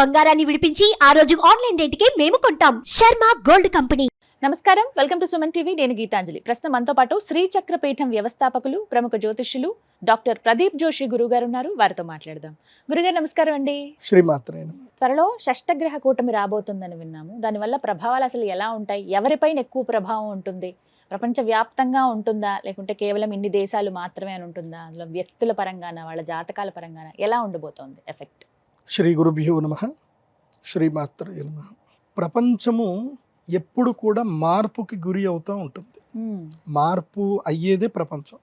బంగారాన్ని విడిపించి ఆ రోజు ఆన్లైన్ రేటుకే మేము కొంటాం. Sharma gold company. నమస్కారం. Welcome to Suman TV. నేను గీతాంజలి. ప్రస్తుతం మనతో పాటు శ్రీ చక్రపీఠం వ్యవస్థాపకులు ప్రముఖ జ్యోతిష్యులు డాక్టర్ ప్రదీప్ జోషి గురువు గారు ఉన్నారు. వారితో మాట్లాడదాం. గురుగారు నమస్కారం అండి. శ్రీమాత్రేన త్వరలో షష్టగ్రహ కూటమి రాబోతుందని విన్నాము. దానివల్ల ప్రభావాలు అసలు ఎలా ఉంటాయి? ఎవరిపైన ఎక్కువ ప్రభావం ఉంటుంది? ప్రపంచ వ్యాప్తంగా ఉంటుందా? లేకుంటే కేవలం ఇన్ని దేశాలు మాత్రమే అని ఉంటుందా? అందులో వ్యక్తుల పరంగాన వాళ్ళ జాతకాల పరంగాన? ఎలా ఉండబోతోంది ఎఫెక్ట్? శ్రీ గురుభ్యో నమ. శ్రీమాత్రే నమ. ప్రపంచము ఎప్పుడు కూడా మార్పుకి గురి అవుతూ ఉంటుంది. మార్పు అయ్యేదే ప్రపంచం.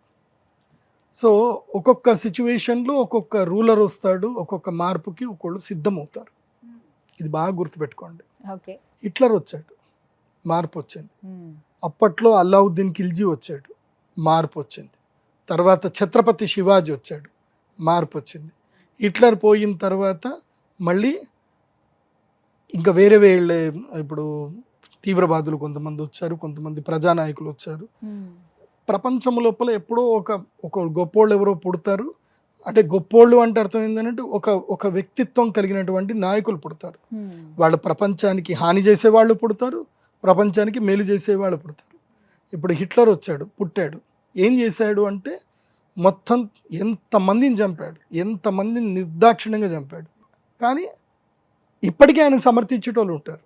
సో ఒక్కొక్క సిచ్యువేషన్లో ఒక్కొక్క రూలర్ వస్తాడు ఒక్కొక్క మార్పుకి ఒక్కొళ్ళు సిద్ధమవుతారు. ఇది బాగా గుర్తుపెట్టుకోండి. హిట్లర్ వచ్చాడు మార్పు వచ్చింది. అప్పట్లో అల్లావుద్దీన్ ఖిల్జీ వచ్చాడు మార్పు వచ్చింది. తర్వాత ఛత్రపతి శివాజీ వచ్చాడు మార్పు వచ్చింది. హిట్లర్ పోయిన తర్వాత మళ్ళీ ఇంకా వేరే వేళ్ళే ఇప్పుడు తీవ్రవాదులు కొంతమంది వచ్చారు కొంతమంది ప్రజానాయకులు వచ్చారు. ప్రపంచం లోపల ఎప్పుడో ఒక ఒక గొప్పోళ్ళు ఎవరో పుడతారు. అంటే గొప్పోళ్ళు అంటే అర్థం ఏంటంటే ఒక ఒక వ్యక్తిత్వం కలిగినటువంటి నాయకులు పుడతారు. వాళ్ళు ప్రపంచానికి హాని చేసేవాళ్ళు పుడతారు ప్రపంచానికి మేలు చేసేవాళ్ళు పుడతారు. ఇప్పుడు హిట్లర్ వచ్చాడు పుట్టాడు. ఏం చేశాడు అంటే మొత్తం ఎంతమందిని చంపాడు ఎంతమందిని నిర్దాక్షిణ్యంగా చంపాడు. కానీ ఇప్పటికీ ఆయనకు సమర్థించేటోళ్ళు ఉంటారు.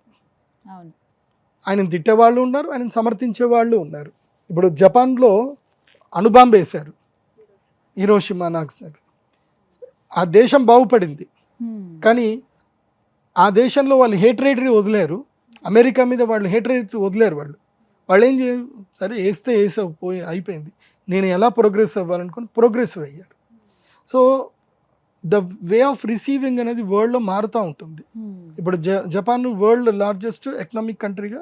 ఆయన తిట్టేవాళ్ళు ఉన్నారు ఆయన సమర్థించే వాళ్ళు ఉన్నారు. ఇప్పుడు జపాన్లో అణుబాంబు వేశారు. Hiroshima Nagasaki. ఆ దేశం బాగుపడింది. కానీ ఆ దేశంలో వాళ్ళు హేట్రేటరీ వదిలేరు. అమెరికా మీద వాళ్ళు హేట్రేటరీ వదిలేరు వాళ్ళు. వాళ్ళు ఏం చేయరు? సరే వేస్తే వేసావు పోయి అయిపోయింది. నేను ఎలా ప్రోగ్రెస్ అవ్వాలనుకుని ప్రోగ్రెసివ్ అయ్యారు. So the way of receiving అనేది వరల్డ్లో మారుతూ ఉంటుంది. ఇప్పుడు జ జపాన్ వరల్డ్ లార్జెస్ట్ ఎకనామిక్ కంట్రీగా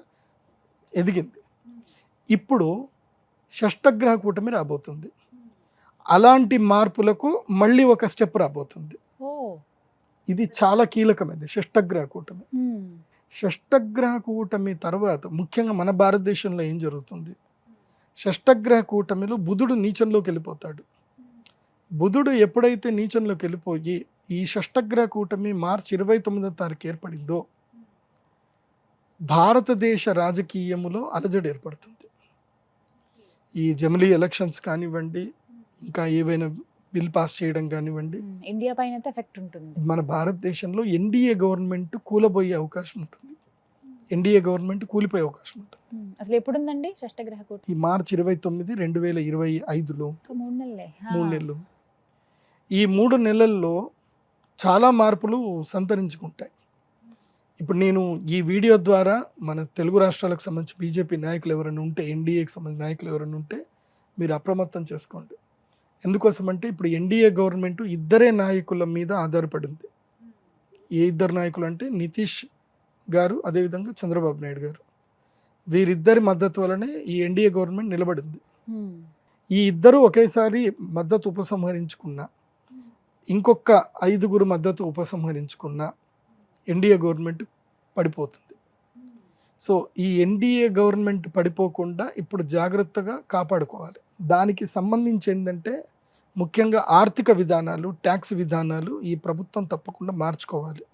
ఎదిగింది. ఇప్పుడు షష్టగ్రహ కూటమి రాబోతుంది. అలాంటి మార్పులకు మళ్ళీ ఒక స్టెప్ రాబోతుంది. ఇది చాలా కీలకమైనది షష్టగ్రహ కూటమి. షష్టగ్రహ కూటమి తర్వాత ముఖ్యంగా మన భారతదేశంలో ఏం జరుగుతుంది? షష్టగ్రహ కూటమిలో బుధుడు నీచంలోకి వెళ్ళిపోతాడు. బుధుడు ఎప్పుడైతే నీచంలోకి వెళ్ళిపోయి ఈ షష్టగ్రహ కూటమి మార్చి ఇరవై తొమ్మిదో తారీఖు ఏర్పడిందో భారతదేశ రాజకీయములో అలజడి ఏర్పడుతుంది. ఈ జమిలీ ఎలక్షన్స్ కానివ్వండి ఇంకా ఏవైనా బిల్ పాస్ చేయడం కానివ్వండి ఇండియా పైన ఎఫెక్ట్ ఉంటుంది. మన భారతదేశంలో ఎన్డీఏ గవర్నమెంట్ కూలబోయే అవకాశం ఉంటుంది. ఎన్డీఏ గవర్నమెంట్ కూలిపోయే అవకాశం ఉంటుంది. అసలు ఎప్పుడుందండి షష్టగ్రహ కూటమి? ఈ మార్చి ఇరవై తొమ్మిది రెండు వేల ఇరవై ఐదులో. మూడు నెలలే. మూడు నెలలు. ఈ మూడు నెలల్లో చాలా మార్పులు సంతరించుకుంటాయి. ఇప్పుడు నేను ఈ వీడియో ద్వారా మన తెలుగు రాష్ట్రాలకు సంబంధించి బీజేపీ నాయకులు ఎవరైనా ఉంటే ఎన్డీఏకి సంబంధించిన నాయకులు ఎవరైనా ఉంటే మీరు అప్రమత్తం చేసుకోండి. ఎందుకోసం అంటే ఇప్పుడు ఎన్డీఏ గవర్నమెంట్ ఇద్దరే నాయకుల మీద ఆధారపడింది. ఏ ఇద్దరు నాయకులు అంటే నితీష్ గారు అదేవిధంగా చంద్రబాబు నాయుడు గారు. వీరిద్దరి మద్దతు వలనే ఈ ఎన్డీఏ గవర్నమెంట్ నిలబడింది. ఈ ఇద్దరు ఒకేసారి మద్దతు ఉపసంహరించుకున్న ఇంకొక ఐదుగురు మద్దతు ఉపసంహరించుకున్న ఎన్డీఏ గవర్నమెంట్ పడిపోతుంది. సో ఈ ఎన్డీఏ గవర్నమెంట్ పడిపోకుండా ఇప్పుడు జాగ్రత్తగా కాపాడుకోవాలి. దానికి సంబంధించి ఏంటంటే ముఖ్యంగా ఆర్థిక విధానాలు ట్యాక్స్ విధానాలు ఈ ప్రభుత్వం తప్పకుండా మార్చుకోవాలి.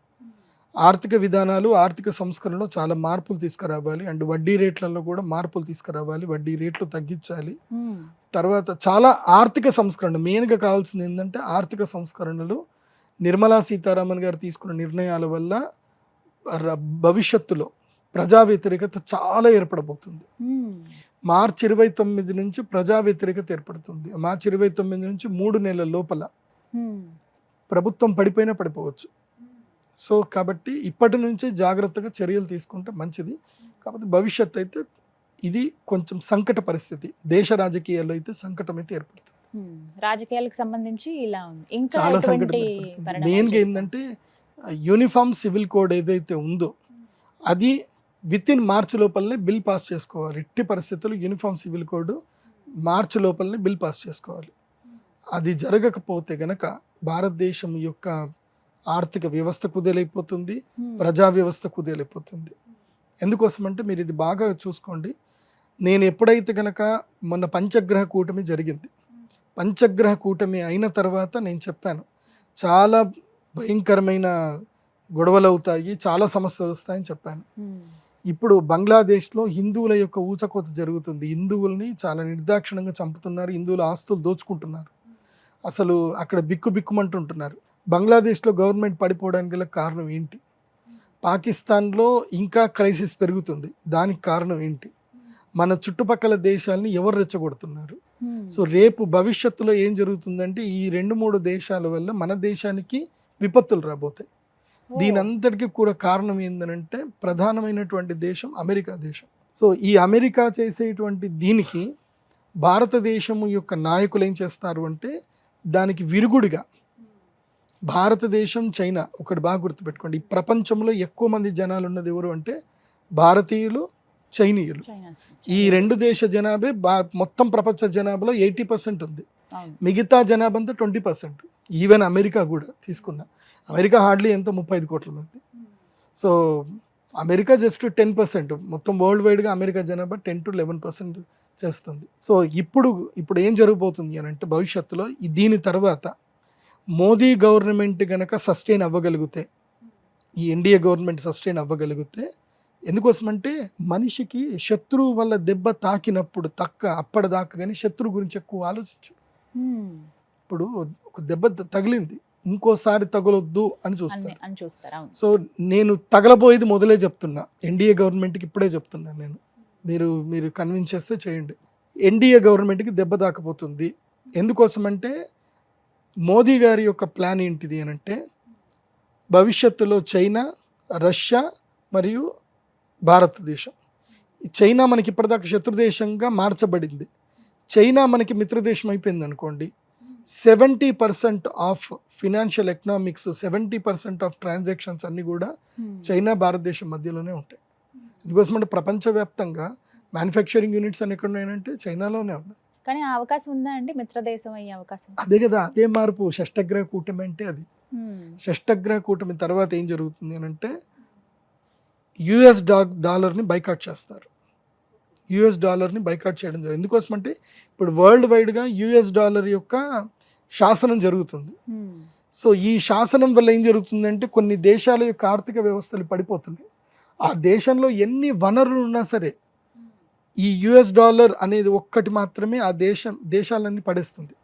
ఆర్థిక విధానాలు ఆర్థిక సంస్కరణలో చాలా మార్పులు తీసుకురావాలి. అండ్ వడ్డీ రేట్లలో కూడా మార్పులు తీసుకురావాలి. వడ్డీ రేట్లు తగ్గించాలి. తర్వాత చాలా ఆర్థిక సంస్కరణ మెయిన్గా కావాల్సింది ఏంటంటే ఆర్థిక సంస్కరణలు. నిర్మలా సీతారామన్ గారు తీసుకున్న నిర్ణయాల వల్ల భవిష్యత్తులో ప్రజా వ్యతిరేకత చాలా ఏర్పడబోతుంది. మార్చి ఇరవై తొమ్మిది నుంచి ప్రజా వ్యతిరేకత ఏర్పడుతుంది. మార్చి ఇరవై తొమ్మిది నుంచి మూడు నెలల లోపల ప్రభుత్వం పడిపోయినా పడిపోవచ్చు. సో కాబట్టి ఇప్పటి నుంచే జాగ్రత్తగా చర్యలు తీసుకుంటే మంచిది. కాబట్టి భవిష్యత్ అయితే ఇది కొంచెం సంకట పరిస్థితి. దేశ రాజకీయాల్లో అయితే సంకటం అయితే ఏర్పడుతుంది. రాజకీయాలకు సంబంధించి ఇలా ఉంది. ఇంకా చాలా సంకటం మెయిన్గా? ఏంటంటే యూనిఫామ్ సివిల్ కోడ్ ఏదైతే ఉందో అది విత్ ఇన్ మార్చ్ లోపలనే బిల్ పాస్ చేసుకోవాలి. ఎట్టి పరిస్థితుల్లో యూనిఫామ్ సివిల్ కోడ్ మార్చ్ లోపలనే బిల్ పాస్ చేసుకోవాలి. అది జరగకపోతే గనక భారతదేశం యొక్క ఆర్థిక వ్యవస్థ కుదేలైపోతుంది ఉమ్, ప్రజా వ్యవస్థ కుదేలైపోతుంది. ఎందుకోసం అంటే మీరు ఇది బాగా చూసుకోండి. నేను ఎప్పుడైతే గనక మొన్న పంచగ్రహ కూటమి జరిగింది పంచగ్రహ కూటమి అయిన తర్వాత నేను చెప్పాను చాలా భయంకరమైన గొడవలు అవుతాయి చాలా సమస్యలు వస్తాయని చెప్పాను. ఇప్పుడు బంగ్లాదేశ్లో హిందువుల యొక్క ఊచకోత జరుగుతుంది. హిందువుల్ని చాలా నిర్దాక్షిణంగా చంపుతున్నారు హిందువుల ఆస్తులు దోచుకుంటున్నారు. అసలు అక్కడ బిక్కు బిక్కుమంటుంటున్నారు. బంగ్లాదేశ్లో గవర్నమెంట్ పడిపోవడానికి గల కారణం ఏంటి? పాకిస్తాన్లో ఇంకా క్రైసిస్ పెరుగుతుంది. దానికి కారణం ఏంటి? మన చుట్టుపక్కల దేశాలని ఎవరు రెచ్చగొడుతున్నారు? సో రేపు భవిష్యత్తులో ఏం జరుగుతుందంటే ఈ రెండు మూడు దేశాల వల్ల మన దేశానికి విపత్తులు రాబోతాయి. దీని అంతటికీ కూడా కారణం ఏంటంటే ప్రధానమైనటువంటి దేశం అమెరికా దేశం. సో ఈ అమెరికా చేసేటువంటి దీనికి భారతదేశం యొక్క నాయకులు ఏం చేస్తారు అంటే దానికి విరుగుడిగా భారతదేశం చైనా ఒకటి బాగా గుర్తుపెట్టుకోండి. ఈ ప్రపంచంలో ఎక్కువ మంది జనాలు ఉన్నది ఎవరు అంటే భారతీయులు చైనీయులు. ఈ రెండు దేశ జనాభే బా మొత్తం ప్రపంచ జనాభాలో ఎయిటీ పర్సెంట్ ఉంది. మిగతా జనాభా అంతా ట్వంటీ పర్సెంట్. ఈవెన్ అమెరికా కూడా తీసుకున్నా. అమెరికా హార్డ్లీ ఎంత? ముప్పై ఐదు కోట్ల మంది. So America just ten percent. మొత్తం వరల్డ్ వైడ్గా అమెరికా జనాభా టెన్ టు లెవెన్ పర్సెంట్ చేస్తుంది. సో ఇప్పుడు ఇప్పుడు ఏం జరగబోతుంది అని అంటే భవిష్యత్తులో దీని తర్వాత మోదీ గవర్నమెంట్ గనక సస్టైన్ అవ్వగలిగితే ఈ ఎన్డీఏ గవర్నమెంట్ సస్టైన్ అవ్వగలిగితే ఎందుకోసమంటే మనిషికి శత్రువు వల్ల దెబ్బ తాకినప్పుడు తక్క అప్పటిదాకా కానీ శత్రువు గురించి ఎక్కువ ఆలోచించు. ఇప్పుడు ఒక దెబ్బ తగిలింది ఇంకోసారి తగలొద్దు అని చూస్తారు. సో నేను తగలబోయేది మొదలే చెప్తున్నా. ఎన్డీఏ గవర్నమెంట్కి ఇప్పుడే చెప్తున్నా నేను. మీరు మీరు కన్విన్స్ చేస్తే చేయండి. ఎన్డీఏ గవర్నమెంట్కి దెబ్బ తాకపోతుంది ఎందుకోసమంటే మోదీ గారి యొక్క ప్లాన్ ఏంటిది అని అంటే భవిష్యత్తులో చైనా రష్యా మరియు భారతదేశం. చైనా మనకి ఇప్పటిదాకా శత్రుదేశంగా మార్చబడింది. చైనా మనకి మిత్రదేశం అయిపోయింది అనుకోండి. Seventy percent of financial economics seventy percent of transactions అన్నీ కూడా చైనా భారతదేశం మధ్యలోనే ఉంటాయి. ఎందుకోసం అంటే ప్రపంచవ్యాప్తంగా మ్యానుఫ్యాక్చరింగ్ యూనిట్స్ అని ఎక్కడ ఉన్నాయంటే చైనాలోనే ఉన్నాయి. కానీ ఆ అవకాశం ఉందా అండి? మిత్రదేశం అయ్యే అవకాశం? అదే కదా అదే మార్పు. షష్టగ్రహ కూటమి అంటే అది. షష్టగ్రహ కూటమి తర్వాత ఏం జరుగుతుంది అని అంటే యుఎస్ డా డాలర్ని బైకాట్ చేస్తారు. యుఎస్ డాలర్ని బైకాట్ చేయడం జరుగుతుంది. ఎందుకోసం అంటే ఇప్పుడు వరల్డ్ వైడ్గా యుఎస్ డాలర్ యొక్క శాసనం జరుగుతుంది. సో ఈ శాసనం వల్ల ఏం జరుగుతుందంటే కొన్ని దేశాల యొక్క ఆర్థిక వ్యవస్థలు పడిపోతున్నాయి. ఆ దేశంలో ఎన్ని వనరులు ఉన్నా సరే ఈ యుఎస్ డాలర్ అనేది ఒక్కటి మాత్రమే ఆ దేశం దేశాలన్నీ పడేస్తుంది.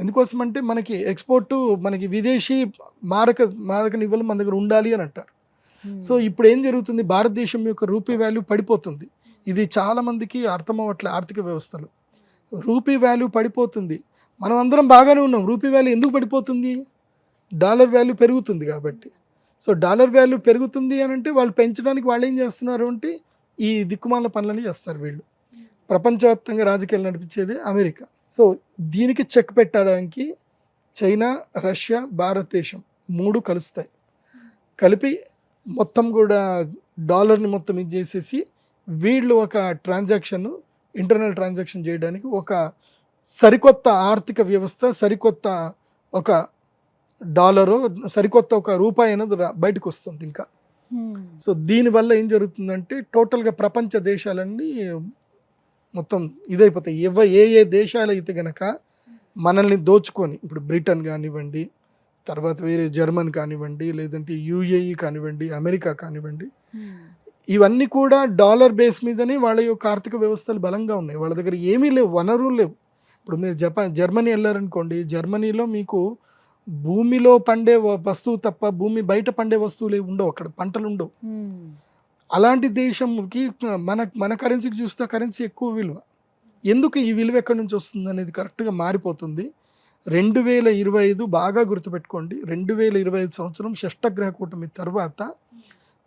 ఎందుకోసం అంటే మనకి ఎక్స్పోర్ట్ మనకి విదేశీ మారక మారక నిల్వలు మన దగ్గర ఉండాలి అని అంటారు. సో ఇప్పుడు ఏం జరుగుతుంది? భారతదేశం యొక్క రూపీ వాల్యూ పడిపోతుంది. ఇది చాలా మందికి అర్థం అవ్వట్లే ఆర్థిక వ్యవస్థలో. రూపీ వాల్యూ పడిపోతుంది. మనం అందరం బాగానే ఉన్నాం. రూపీ వాల్యూ ఎందుకు పడిపోతుంది? డాలర్ వాల్యూ పెరుగుతుంది కాబట్టి. సో డాలర్ వాల్యూ పెరుగుతుంది అని అంటే వాళ్ళు పెంచడానికి వాళ్ళు ఏం చేస్తున్నారు అంటే ఈ దిక్కుమాల పనులని చేస్తారు వీళ్ళు. ప్రపంచవ్యాప్తంగా రాజకీయాలు నడిపించేది అమెరికా. సో దీనికి చెక్ పెట్టడానికి చైనా రష్యా భారతదేశం మూడు కలుస్తాయి. కలిపి మొత్తం కూడా డాలర్ని మొత్తం ఇది చేసేసి వీళ్ళు ఒక ట్రాన్సాక్షన్ ఇంటర్నల్ ట్రాన్సాక్షన్ చేయడానికి ఒక సరికొత్త ఆర్థిక వ్యవస్థ సరికొత్త ఒక డాలరు సరికొత్త ఒక రూపాయి అనేది బయటకు వస్తుంది ఇంకా. సో దీనివల్ల ఏం జరుగుతుందంటే టోటల్గా ప్రపంచ దేశాలన్నీ మొత్తం ఇదైపోతాయి. ఎవ ఏ ఏ దేశాలు అయితే గనక మనల్ని దోచుకొని ఇప్పుడు బ్రిటన్ కానివ్వండి తర్వాత వేరే జర్మన్ కానివ్వండి లేదంటే యూఏఈ కానివ్వండి అమెరికా కానివ్వండి ఇవన్నీ కూడా డాలర్ బేస్ మీదనే వాళ్ళ యొక్క ఆర్థిక వ్యవస్థలు బలంగా ఉన్నాయి. వాళ్ళ దగ్గర ఏమీ లేవు వనరులు లేవు. ఇప్పుడు మీరు జపాన్ జర్మనీ వెళ్ళారనుకోండి జర్మనీలో మీకు భూమిలో పండే వస్తువు తప్ప భూమి బయట పండే వస్తువులు ఉండవు అక్కడ పంటలు ఉండవు. అలాంటి దేశంకి మన మన కరెన్సీకి చూస్తే కరెన్సీ ఎక్కువ విలువ. ఎందుకు ఈ విలువ ఎక్కడి నుంచి వస్తుంది అనేది కరెక్ట్గా మారిపోతుంది. రెండు వేల ఇరవై ఐదు బాగా గుర్తుపెట్టుకోండి. రెండు వేల ఇరవై ఐదు సంవత్సరం షష్టగ్రహ కూటమి తర్వాత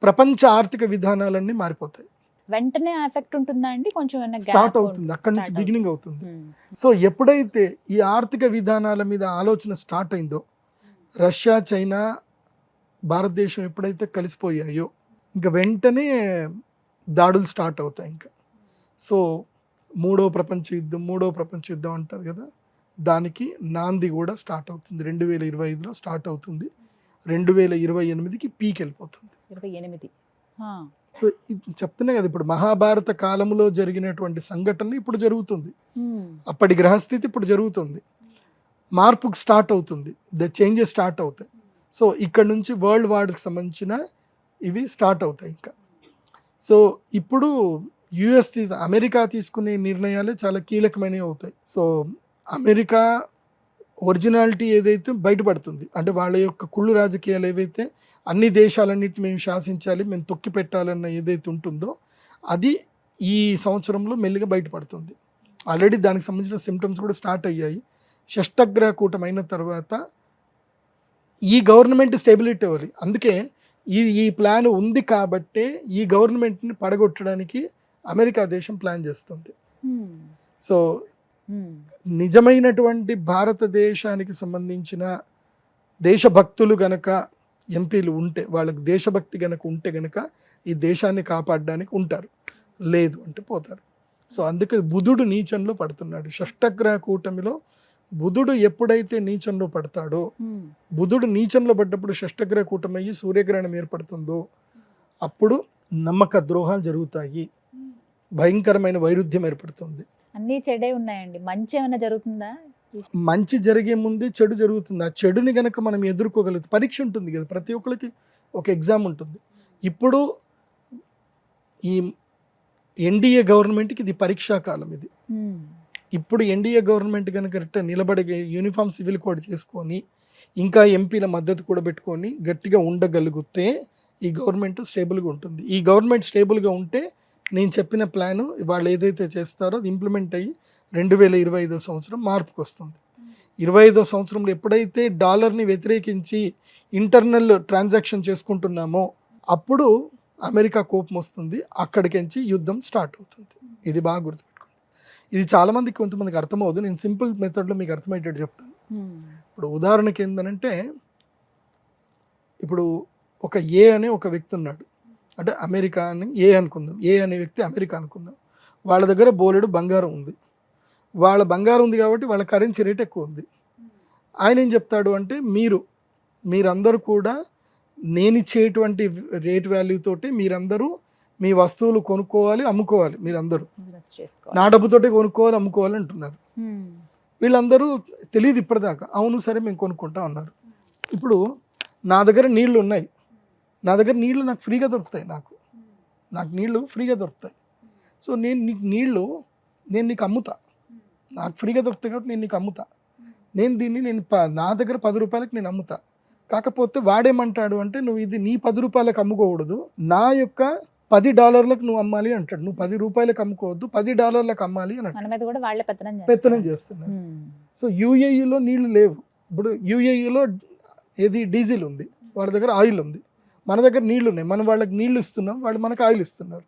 ప్రపంచ ఆర్థిక విధానాలన్నీ మారిపోతాయి. వెంటనే ఎఫెక్ట్ ఉంటుందా అండి? కొంచెం స్టార్ట్? అవుతుంది. అక్కడి నుంచి బిగినింగ్ అవుతుంది. సో ఎప్పుడైతే ఈ ఆర్థిక విధానాల మీద ఆలోచన స్టార్ట్ అయిందో రష్యా చైనా భారతదేశం ఎప్పుడైతే కలిసిపోయాయో ఇంకా వెంటనే దాడులు స్టార్ట్ అవుతాయి ఇంకా. సో మూడో ప్రపంచ యుద్ధం మూడో ప్రపంచ యుద్ధం అంటారు కదా దానికి నాంది కూడా స్టార్ట్ అవుతుంది. రెండు వేల ఇరవై ఐదులో స్టార్ట్ అవుతుంది. రెండు వేల ఇరవై ఎనిమిదికి పీక్ వెళ్ళిపోతుంది. ఇరవై ఎనిమిది. సో చెప్తున్నా కదా ఇప్పుడు మహాభారత కాలంలో జరిగినటువంటి సంఘటన ఇప్పుడు జరుగుతుంది. అప్పటి గ్రహస్థితి ఇప్పుడు జరుగుతుంది. మార్పుకు స్టార్ట్ అవుతుంది. ద చేంజెస్ స్టార్ట్ అవుతాయి. సో ఇక్కడ నుంచి వరల్డ్ వార్కి సంబంధించిన ఇవి స్టార్ట్ అవుతాయి ఇంకా. సో ఇప్పుడు యుఎస్ తీసు అమెరికా తీసుకునే నిర్ణయాలే చాలా కీలకమైనవి అవుతాయి. సో అమెరికా ఒరిజినాలిటీ ఏదైతే బయటపడుతుంది అంటే వాళ్ళ యొక్క కుళ్ళు రాజకీయాలు ఏవైతే అన్ని దేశాలన్నిటి మేము శాసించాలి మేము తొక్కి పెట్టాలన్న ఏదైతే ఉంటుందో అది ఈ సంవత్సరంలో మెల్లిగా బయటపడుతుంది ఆల్రెడీ దానికి సంబంధించిన సిమ్టమ్స్ కూడా స్టార్ట్ అయ్యాయి షష్టగ్రహ కూటమి అయిన తర్వాత ఈ గవర్నమెంట్ స్టెబిలిటీ అవ్వాలి అందుకే ఈ ఈ ప్లాన్ ఉంది కాబట్టే ఈ గవర్నమెంట్ని పడగొట్టడానికి అమెరికా దేశం ప్లాన్ చేస్తుంది. So hmm. నిజమైనటువంటి భారతదేశానికి సంబంధించిన దేశభక్తులు గనక ఎంపీలు ఉంటే వాళ్ళకి దేశభక్తి గనక ఉంటే గనక ఈ దేశాన్ని కాపాడడానికి ఉంటారు. లేదు అంటే పోతారు. సో అందుకే బుధుడు నీచంలో పడుతున్నాడు. షష్టగ్రహ కూటమిలో బుధుడు ఎప్పుడైతే నీచంలో పడతాడో. బుధుడు నీచంలో పడ్డప్పుడు షష్టగ్రహ కూటమి అయ్యి సూర్యగ్రహణం ఏర్పడుతుందో అప్పుడు నమ్మక ద్రోహాలు జరుగుతాయి. భయంకరమైన వైరుధ్యం ఏర్పడుతుంది. అన్నీ చెడే ఉన్నాయండి. మంచి ఏమైనా జరుగుతుందా మంచి జరిగే ముందే చెడు జరుగుతుంది. ఆ చెడుని గనక మనం ఎదుర్కోగలుగుతాం పరీక్ష ఉంటుంది కదా ప్రతి ఒక్కరికి ఒక ఎగ్జామ్ ఉంటుంది. ఇప్పుడు ఈ ఎన్డీఏ గవర్నమెంట్కి ఇది పరీక్షా కాలం ఇది. ఇప్పుడు ఎన్డీఏ గవర్నమెంట్ కనుక కరెక్ట్ నిలబడే యూనిఫామ్ సివిల్ కోడ్ చేసుకొని ఇంకా ఎంపీల మద్దతు కూడా పెట్టుకొని గట్టిగా ఉండగలిగితే ఈ గవర్నమెంట్ స్టేబుల్గా ఉంటుంది. ఈ గవర్నమెంట్ స్టేబుల్గా ఉంటే నేను చెప్పిన ప్లాను వాళ్ళు ఏదైతే చేస్తారో అది ఇంప్లిమెంట్ అయ్యి రెండు వేల ఇరవై ఐదో సంవత్సరం మార్పుకు వస్తుంది ఇరవై ఐదో సంవత్సరంలో ఎప్పుడైతే డాలర్ని వ్యతిరేకించి ఇంటర్నల్ ట్రాన్సాక్షన్ చేసుకుంటున్నామో అప్పుడు అమెరికా కోపం వస్తుంది అక్కడికించి యుద్ధం స్టార్ట్ అవుతుంది. ఇది బాగా గుర్తుపెట్టుకోండి. ఇది చాలామందికి కొంతమందికి అర్థమవుదు నేను సింపుల్ మెథడ్లో మీకు అర్థమయ్యేటట్టు చెప్తాను. ఇప్పుడు ఉదాహరణకి ఏంటంటే ఇప్పుడు ఒక ఏ అనే ఒక వ్యక్తి ఉన్నాడు. అంటే అమెరికా అని ఏ అనుకుందాం ఏ అనే వ్యక్తి అమెరికా అనుకుందాం. వాళ్ళ దగ్గర బోలెడు బంగారం ఉంది. వాళ్ళ బంగారం ఉంది కాబట్టి వాళ్ళ కరెన్సీ రేట్ ఎక్కువ ఉంది. ఆయన ఏం చెప్తాడు అంటే మీరు మీరందరూ కూడా నేను ఇచ్చేటువంటి రేట్ వాల్యూ తోటి మీరందరూ మీ వస్తువులు కొనుక్కోవాలి అమ్ముకోవాలి మీరందరూ. నా డబ్బుతోటి కొనుక్కోవాలి అమ్ముకోవాలి అంటున్నారు. హ్మ్. వీళ్ళందరూ తెలియదు ఇప్పటిదాకా. అవును సరే మేము కొనుక్కుంటాం అన్నారు. ఇప్పుడు నా దగ్గర నీళ్ళు ఉన్నాయి. నా దగ్గర నీళ్ళు నాకు ఫ్రీగా దొరుకుతాయి నాకు. నాకు నీళ్ళు ఫ్రీగా దొరుకుతాయి. సో నేను నీకు నీళ్ళు నేను నీకు అమ్ముతా. నాకు ఫ్రీగా దొరుకుతాయి కాబట్టి నేను నీకు అమ్ముతా. నేను దీన్ని నేను నా దగ్గర పది రూపాయలకి నేను అమ్ముతా. కాకపోతే వాడేమంటాడు అంటే నువ్వు ఇది నీ పది రూపాయలకు అమ్ముకోకూడదు. నా యొక్క పది డాలర్లకు నువ్వు అమ్మాలి అంటాడు. నువ్వు పది రూపాయలకు అమ్ముకోవద్దు పది డాలర్లకు అమ్మాలి అని పెత్తనం. చేస్తున్నారు. హ్మ్. సో యూఏఈలో నీళ్ళు లేవు. ఇప్పుడు యూఏఈలో ఏది డీజిల్ ఉంది. వాళ్ళ దగ్గర ఆయిల్ ఉంది. మన దగ్గర నీళ్ళు ఉన్నాయి మనం వాళ్ళకి నీళ్ళు ఇస్తున్నాం. వాళ్ళు మనకు ఆయిల్ ఇస్తున్నారు.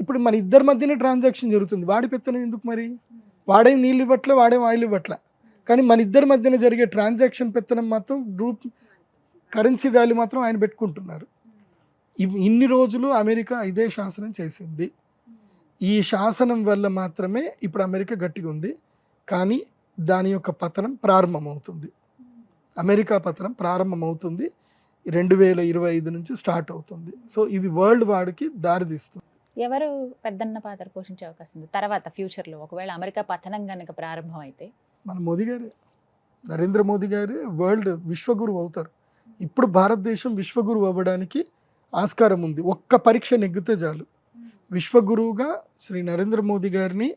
ఇప్పుడు మన ఇద్దరి మధ్యనే ట్రాన్సాక్షన్ జరుగుతుంది. వాడి పెత్తనం ఎందుకు మరి? వాడేం నీళ్ళు ఇవ్వట్లే వాడేం ఆయిల్ ఇవ్వట్లే. కానీ మన ఇద్దరి మధ్యన జరిగే ట్రాన్సాక్షన్ పెత్తనం మాత్రం రూప్ కరెన్సీ వాల్యూ మాత్రం ఆయన పెట్టుకుంటున్నారు. ఇన్ని రోజులు అమెరికా ఇదే శాసనం చేసింది. ఈ శాసనం వల్ల మాత్రమే ఇప్పుడు అమెరికా గట్టిగా ఉంది. కానీ దాని యొక్క పతనం ప్రారంభమవుతుంది. అమెరికా పతనం ప్రారంభమవుతుంది. రెండు వేల ఇరవై ఐదు నుంచి స్టార్ట్ అవుతుంది. సో ఇది వరల్డ్ వార్కి దారితీస్తుంది. ఎవరు పెద్దన్న పాత్ర పోషించే అవకాశం ఉంది? తర్వాత ఫ్యూచర్లో ఒకవేళ అమెరికా పతనం గనుక ప్రారంభం అయితే? మన మోదీ గారే. నరేంద్ర మోదీ గారే వరల్డ్ విశ్వగురువు అవుతారు. ఇప్పుడు భారతదేశం విశ్వగురువు అవ్వడానికి ఆస్కారం ఉంది. ఒక్క పరీక్ష నెగ్గితే చాలు. విశ్వగురువుగా శ్రీ నరేంద్ర మోదీ గారిని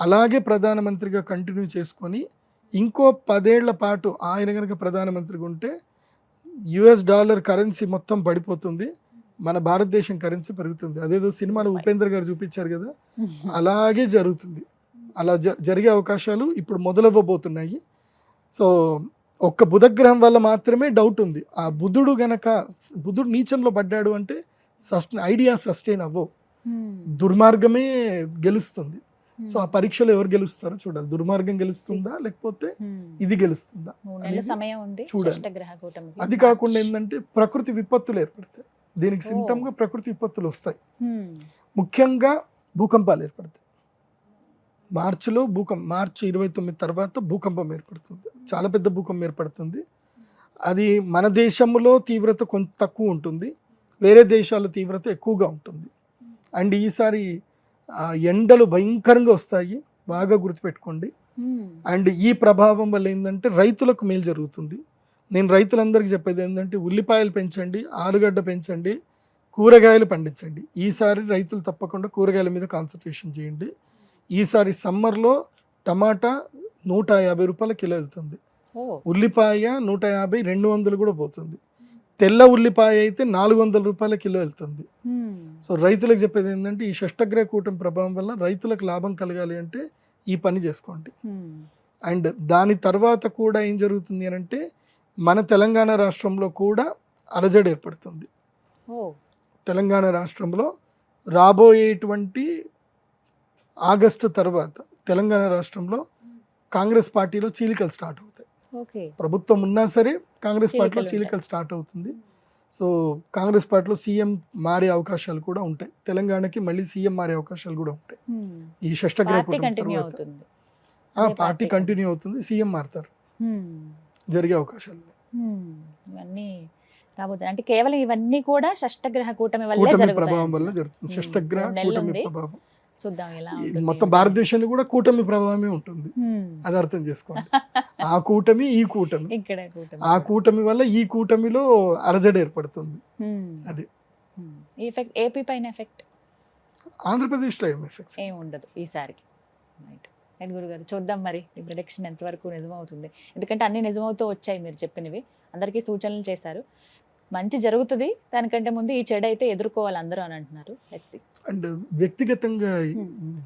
అలాగే ప్రధానమంత్రిగా కంటిన్యూ చేసుకొని ఇంకో పదేళ్ళ పాటు ఆయన కనుక ప్రధానమంత్రిగా ఉంటే యుఎస్ డాలర్ కరెన్సీ మొత్తం పడిపోతుంది. మన భారతదేశం కరెన్సీ పెరుగుతుంది. అదేదో సినిమాలో ఉపేంద్ర గారు చూపించారు కదా. అలాగే జరుగుతుంది. అలా జరిగే అవకాశాలు ఇప్పుడు మొదలవ్వబోతున్నాయి. సో ఒక్క బుధగ్రహం వల్ల మాత్రమే డౌట్ ఉంది. ఆ బుధుడు గనక బుధుడు నీచంలో పడ్డాడు అంటే సస్టైన్ ఐడియా సస్టైన్ అవ్వవు. హ్మ్. దుర్మార్గమే గెలుస్తుంది. సో ఆ పరీక్షలో ఎవరు గెలుస్తారో చూడాలి. దుర్మార్గం గెలుస్తుందా లేకపోతే హ్మ్. ఇది గెలుస్తుందా చూడాలి. అది కాకుండా ఏంటంటే ప్రకృతి విపత్తులు ఏర్పడతాయి. దీనికి ఓ. సింటమ్గా ప్రకృతి విపత్తులు వస్తాయి. ముఖ్యంగా భూకంపాలు ఏర్పడతాయి. మార్చిలో భూకంపం మార్చి ఇరవై తొమ్మిది తర్వాత భూకంపం ఏర్పడుతుంది. చాలా పెద్ద భూకంపం ఏర్పడుతుంది. అది మన దేశంలో తీవ్రత కొంచెం తక్కువ ఉంటుంది. వేరే దేశాల తీవ్రత ఎక్కువగా ఉంటుంది. అండ్ ఈసారి ఆ, ఎండలు భయంకరంగా వస్తాయి. బాగా గుర్తుపెట్టుకోండి. అండ్ ఈ ప్రభావం వల్ల ఏంటంటే రైతులకు మేలు జరుగుతుంది. నేను రైతులందరికీ చెప్పేది ఏంటంటే ఉల్లిపాయలు పెంచండి ఆలుగడ్డ పెంచండి కూరగాయలు పండించండి. ఈసారి రైతులు తప్పకుండా కూరగాయల మీద కాన్సన్ట్రేషన్ చేయండి. ఈసారి సమ్మర్లో టమాటా నూట యాభై రూపాయల కిలో వెళ్తుంది. ఉల్లిపాయ నూట యాభై రెండు వందలు కూడా పోతుంది. తెల్ల ఉల్లిపాయ అయితే నాలుగు వందల రూపాయల కిలో వెళ్తుంది. సో రైతులకు చెప్పేది ఏంటంటే ఈ షష్టగ్రహ కూటమి ప్రభావం వల్ల రైతులకు లాభం కలగాలి అంటే ఈ పని చేసుకోండి. అండ్ దాని తర్వాత కూడా ఏం జరుగుతుంది అని అంటే మన తెలంగాణ రాష్ట్రంలో కూడా అలజడి ఏర్పడుతుంది. తెలంగాణ రాష్ట్రంలో రాబోయేటువంటి ఆగస్టు తర్వాత తెలంగాణ రాష్ట్రంలో కాంగ్రెస్ పార్టీలో చీలికలు స్టార్ట్ అవుతాయి. ప్రభుత్వం ఉన్నా సరే కాంగ్రెస్ పార్టీలో చీలికలు స్టార్ట్ అవుతుంది. సో కాంగ్రెస్ పార్టీలో సీఎం మారే అవకాశాలు కూడా ఉంటాయి. తెలంగాణకి మళ్ళీ సీఎం మారే అవకాశాలు కూడా ఉంటాయి. ఈ షష్టగ్రహ పార్టీ కంటిన్యూ అవుతుంది. ఆ, అదే పార్టీ పార్టీ? కంటిన్యూ అవుతుంది. సీఎం మారుతారు. జరిగే అవకాశాలు. ఇవన్నీ అంటే కేవలం ఇవన్నీ కూడా షష్టగ్రహ కూటమి వల్లే ప్రభావం వల్ల. జరుగుతుంది. షష్టగ్రహ కూటమి. ప్రభావం. చూద్దాం ఎలా మొత్తం. భారతదేశంలో కూడా కూటమి ప్రభావమే ఉంటుంది. అది అర్థం చేసుకోండి. ఆ కూటమి ఈ కూటమి. ఇక్కడ ఆ కూటమి వల్ల ఈ కూటమిలో అలజడి ఏర్పడుతుంది. అది. ఎఫెక్ట్ ఏపీ పైన ఎఫెక్ట్? ఆంధ్రప్రదేశ్లో ఏం ఎఫెక్ట్స్ ఏం ఉండదు ఈసారికి. రైట్. రైట్ గురుగారు చూద్దాం మరి ఈ ప్రొడిక్షన్ ఎంతవరకు నిజమవుతుంది. ఎందుకంటే అన్ని నిజమవుతూ వచ్చాయి మీరు చెప్పినవి. అందరికీ సూచనలు చేశారు. మంచి జరుగుతుంది. దానికంటే ముందు ఈ చెడు అయితే ఎదుర్కోవాలి అందరూ అని అంటున్నారు. లెట్స్ అండ్ వ్యక్తిగతంగా.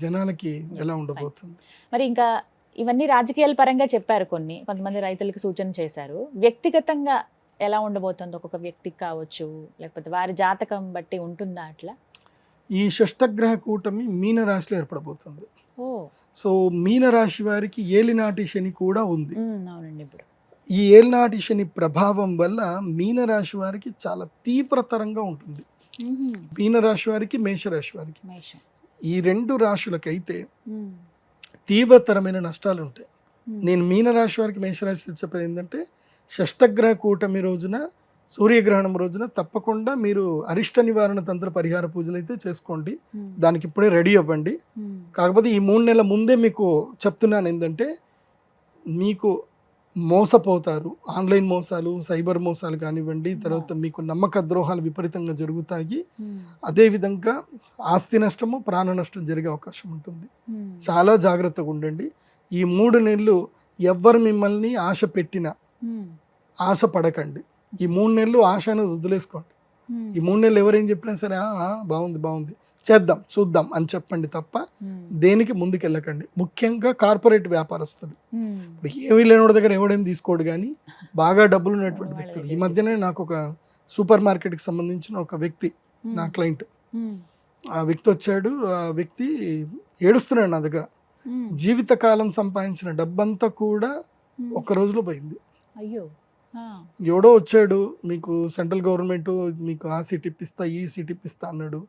జనాలకి ఎలా ఉండబోతుంది? మరి ఇంకా ఇవన్నీ రాజకీయాల పరంగా చెప్పారు కొన్ని. కొంతమంది రైతులకు సూచన చేశారు. వ్యక్తిగతంగా ఎలా ఉండబోతుంది? ఒక్కొక్క వ్యక్తికి కావచ్చు లేకపోతే వారి జాతకం బట్టి ఉంటుందా అట్లా? ఈ షష్టగ్రహ కూటమి మీన రాశిలో ఏర్పడబోతుంది. సో మీన రాశి వారికి ఏలినాటి శని కూడా ఉంది. అవునండి ఇప్పుడు. ఈ ఏలినాటి శని ప్రభావం వల్ల మీన రాశి వారికి చాలా తీవ్రతరంగా ఉంటుంది. ఉహుం, మీన రాశి వారికి మేషరాశి వారికి. ఈ రెండు రాశులకైతే తీవ్రతరమైన నష్టాలు ఉంటాయి. నేను మీనరాశి వారికి మేషరాశి చెప్పేది ఏంటంటే షష్టగ్రహ కూటమి రోజున సూర్యగ్రహణం రోజున తప్పకుండా మీరు అరిష్ట నివారణ తంత్ర పరిహార పూజలు అయితే చేసుకోండి. దానికి ఇప్పుడే రెడీ అవ్వండి. కాకపోతే ఈ మూడు నెలల ముందే మీకు చెప్తున్నాను ఏంటంటే మీకు మోసపోతారు. ఆన్లైన్ మోసాలు సైబర్ మోసాలు కానివ్వండి తర్వాత మీకు నమ్మక ద్రోహాలు విపరీతంగా జరుగుతాయి. అదేవిధంగా ఆస్తి నష్టము ప్రాణ నష్టం జరిగే అవకాశం ఉంటుంది. చాలా జాగ్రత్తగా ఉండండి. ఈ మూడు నెలలు ఎవ్వరు మిమ్మల్ని ఆశ పెట్టినా ఆశ పడకండి. ఈ మూడు నెలలు ఆశ అనేది వదిలేసుకోండి. ఈ మూడు నెలలు ఎవరేం చెప్పినా సరే "ఆ, ఆ, బాగుంది బాగుంది. చేద్దాం చూద్దాం అని చెప్పండి తప్ప దేనికి ముందుకెళ్ళకండి. ముఖ్యంగా కార్పొరేట్ వ్యాపారస్తులు. ఇప్పుడు ఏమీ లేనివాడి దగ్గర ఎవడేం తీసుకోడు కానీ బాగా డబ్బులు ఉన్నటువంటి వ్యక్తులు. ఈ మధ్యనే నాకు ఒక సూపర్ మార్కెట్కి సంబంధించిన ఒక వ్యక్తి నా క్లయింట్. ఆ వ్యక్తి వచ్చాడు ఆ వ్యక్తి ఏడుస్తున్నాడు నా దగ్గర. జీవితకాలం సంపాదించిన డబ్బంతా కూడా ఒక్క రోజులో పోయింది. అయ్యో. ఎవడో వచ్చాడు మీకు సెంట్రల్ గవర్నమెంట్ మీకు ఆ సీట్ ఇప్పిస్తా ఈ సీట్ ఇప్పిస్తా అన్నాడు.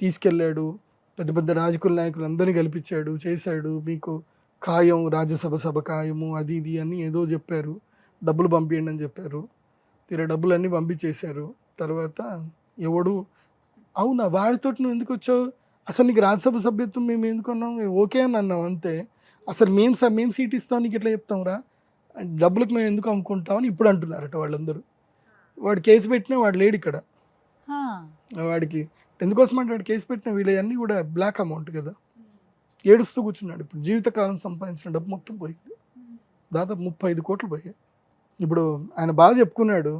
తీసుకెళ్ళాడు. పెద్ద పెద్ద రాజకీయ నాయకులు అందరినీ కల్పించాడు చేశాడు. మీకు ఖాయం రాజ్యసభ సభ ఖాయము అది ఇది అని ఏదో చెప్పారు. డబ్బులు పంపించండి అని చెప్పారు. తీరా డబ్బులన్నీ పంపించేశారు. తర్వాత ఎవడు? అవునా వాడితో నువ్వు ఎందుకు వచ్చావు? అసలు నీకు రాజ్యసభ సభ్యత్వం మేము ఎందుకు అన్నాం? మేము ఓకే అని అన్నాం అంతే. అసలు మేము స- మేము సీట్ ఇస్తాం నీకు ఎట్లా చెప్తాం రా? డబ్బులకు మేము ఎందుకు అమ్ముకుంటామని ఇప్పుడు అంటున్నారట వాళ్ళందరూ. వాడు కేసు పెట్టినా వాడు లేడు ఇక్కడ. వాడికి ఎందుకోసం అంటే వాడు కేసు పెట్టిన వీళ్ళన్నీ కూడా బ్లాక్ అమౌంట్ కదా. ఏడుస్తూ కూర్చున్నాడు ఇప్పుడు. జీవితకాలం సంపాదించిన డబ్బు మొత్తం పోయింది. దాదాపు ముప్పై ఐదు కోట్లు పోయాయి. ఇప్పుడు ఆయన బాగా చెప్పుకున్నాడు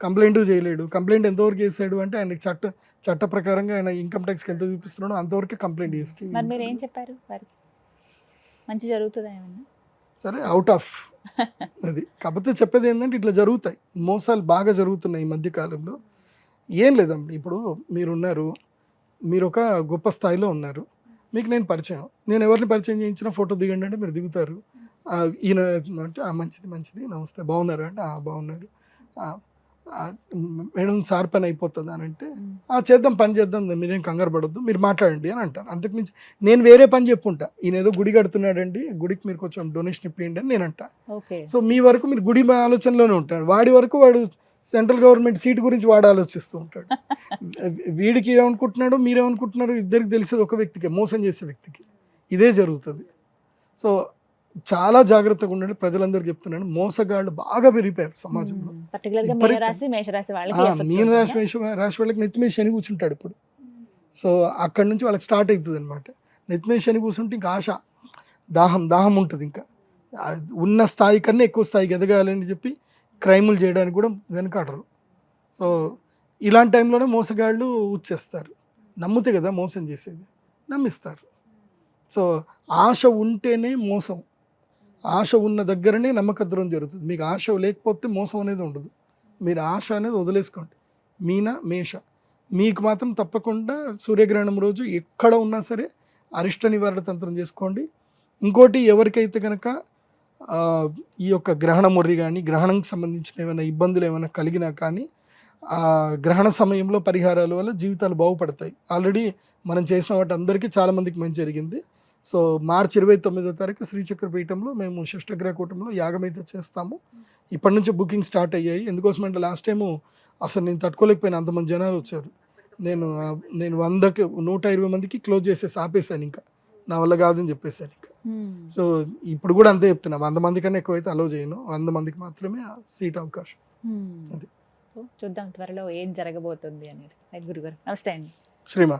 కంప్లైంట్ చేయలేడు కంప్లైంట్ ఎంతవరకు చేశాడు అంటే ఆయనకి చట్ట చట్ట ప్రకారంగా ఆయన ఇన్కమ్ ట్యాక్స్కి ఎంత చూపిస్తున్నాడో అంతవరకే కంప్లైంట్ చేసి మీరు ఏం చెప్పారు వారికి? మంచి జరుగుతుందా ఏమన్నా? సరే అవుట్ ఆఫ్ అది. కాకపోతే చెప్పేది ఏంటంటే ఇట్లా జరుగుతాయి. మోసాలు బాగా జరుగుతున్నాయి ఈ మధ్య కాలంలో ఏం లేదండి. ఇప్పుడు మీరున్నారు మీరు ఒక గొప్ప స్థాయిలో ఉన్నారు. మీకు నేను పరిచయం. నేను ఎవరిని పరిచయం చేయించినా ఫోటో దిగండి అంటే మీరు దిగుతారు. ఈయన అంటే "ఆ, మంచిది మంచిది నమస్తే బాగున్నారు? అంటే "ఆ, బాగున్నారు. "ఆ, ఆ, మేడం సార్ పని అయిపోతుందా? అని అంటే "ఆ, చేద్దాం పని చేద్దాం మీరేం కంగారు పడొద్దు మీరు మాట్లాడండి అని అంటారు. అంతకుమించి నేను వేరే పని చెప్పుంటా. ఈయన ఏదో గుడి కడుతున్నాడండి గుడికి మీరు కొంచెం డొనేషన్ ఇప్పియండి అని నేను అంటా సో మీ వరకు మీరు గుడి ఆలోచనలోనే ఉంటాడు వాడి వరకు వాడు సెంట్రల్ గవర్నమెంట్ సీట్ గురించి వాడు ఆలోచిస్తూ ఉంటాడు. వీడికి ఏమనుకుంటున్నాడో మీరేమనుకుంటున్నారో ఇద్దరికి తెలిసేది ఒక వ్యక్తికి మోసం చేసే వ్యక్తికి. ఇదే జరుగుతుంది. సో చాలా జాగ్రత్తగా ఉండండి. ప్రజలందరికీ చెప్తున్నాను మోసగాళ్ళు బాగా పెరిగిపోయారు సమాజంలో. మీనరాశి? మేష రాశి వాళ్ళకి నెత్తి మీద శని కూర్చుంటాడు ఇప్పుడు. సో అక్కడి నుంచి వాళ్ళకి స్టార్ట్ అవుతుంది అనమాట నెత్తి మీద శని కూర్చుంటే ఇంకా ఆశ దాహం దాహం ఉంటుంది ఇంకా. ఉన్న స్థాయి కన్నా ఎక్కువ స్థాయికి ఎదగాలని చెప్పి క్రైములు చేయడానికి కూడా వెనకాడరు. సో ఇలాంటి టైంలోనే మోసగాళ్ళు వచ్చేస్తారు. నమ్మితే కదా మోసం చేసేది. నమ్మిస్తారు. సో ఆశ ఉంటేనే మోసం. ఆశ ఉన్న దగ్గరనే నమ్మకద్రోహం జరుగుతుంది. మీకు ఆశ లేకపోతే మోసం అనేది ఉండదు. మీరు ఆశ అనేది వదిలేసుకోండి. మీన మేష. మీకు మాత్రం తప్పకుండా సూర్యగ్రహణం రోజు ఎక్కడ ఉన్నా సరే అరిష్ట నివారణ తంత్రం చేసుకోండి. ఇంకోటి ఎవరికైతే కనుక ఈ యొక్క గ్రహణ మొర్రి కానీ గ్రహణంకి సంబంధించిన ఏమైనా ఇబ్బందులు ఏమైనా కలిగినా కానీ ఆ గ్రహణ సమయంలో పరిహారాల వల్ల జీవితాలు బాగుపడతాయి. ఆల్రెడీ మనం చేసిన వాటి అందరికీ చాలామందికి మంచి జరిగింది. సో మార్చి ఇరవై తొమ్మిదో తారీఖు శ్రీచక్ర పీఠంలో మేము షష్టగ్రహ కూటంలో యాగం అయితే చేస్తాము. ఇప్పటి నుంచి బుకింగ్ స్టార్ట్ అయ్యాయి. ఎందుకోసమంటే లాస్ట్ టైము అసలు నేను తట్టుకోలేకపోయినా అంతమంది జనాలు వచ్చారు. నేను నేను వందకి నూట ఇరవై మందికి క్లోజ్ చేసేసి ఆపేసాను ఇంకా. నా వల్ల కాదని చెప్పేశాను ఇంకా. సో ఇప్పుడు కూడా అంతే చెప్తున్నా వంద మంది కన్నా ఎక్కువైతే అలో చేయను. వంద మందికి మాత్రమే ఆ సీట్ అవకాశం. Hmm. అది. చూద్దాం త్వరలో ఏం జరగబోతుంది అనేది. గురుగారు. నమస్తే అండి. శ్రీమా.